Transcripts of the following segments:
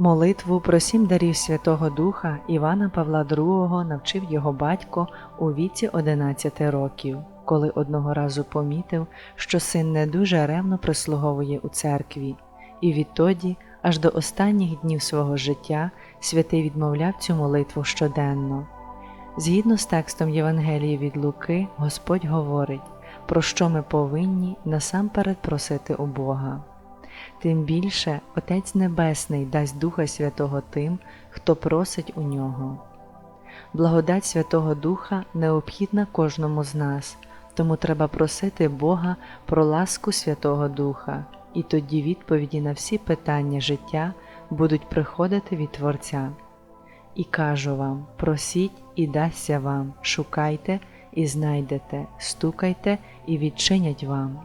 Молитву про сім дарів Святого Духа Івана Павла II навчив його батько у віці 11 років, коли одного разу помітив, що син не дуже ревно прислуговує у церкві, і відтоді, аж до останніх днів свого життя, святий відмовляв цю молитву щоденно. Згідно з текстом Євангелії від Луки, Господь говорить, про що ми повинні насамперед просити у Бога. Тим більше Отець Небесний дасть Духа Святого тим, хто просить у нього. Благодать Святого Духа необхідна кожному з нас, тому треба просити Бога про ласку Святого Духа, і тоді відповіді на всі питання життя будуть приходити від Творця. І кажу вам: просіть і дасться вам, шукайте і знайдете, стукайте і відчинять вам.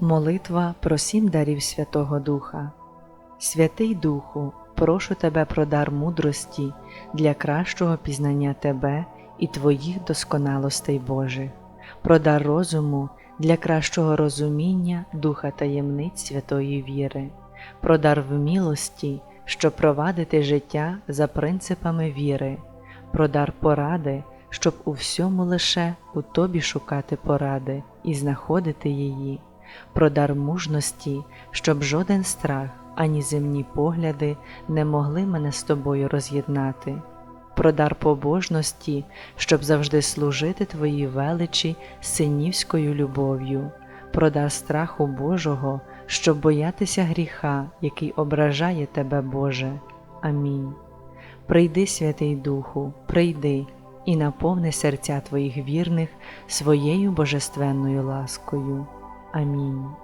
Молитва про сім дарів Святого Духа. Святий Духу, прошу Тебе про дар мудрості для кращого пізнання Тебе і Твоїх досконалостей Божих, про дар розуму для кращого розуміння Духа таємниць святої віри, про дар вмілості, щоб провадити життя за принципами віри, про дар поради, щоб у всьому лише у Тобі шукати поради і знаходити її про дар мужності, щоб жоден страх, ані земні погляди не могли мене з тобою роз'єднати, про дар побожності, щоб завжди служити Твоїй величі синівською любов'ю, про дар страху Божого, щоб боятися гріха, який ображає Тебе, Боже. Амінь. Прийди, Святий Духу, прийди і наповни серця Твоїх вірних своєю божественною ласкою. Амінь.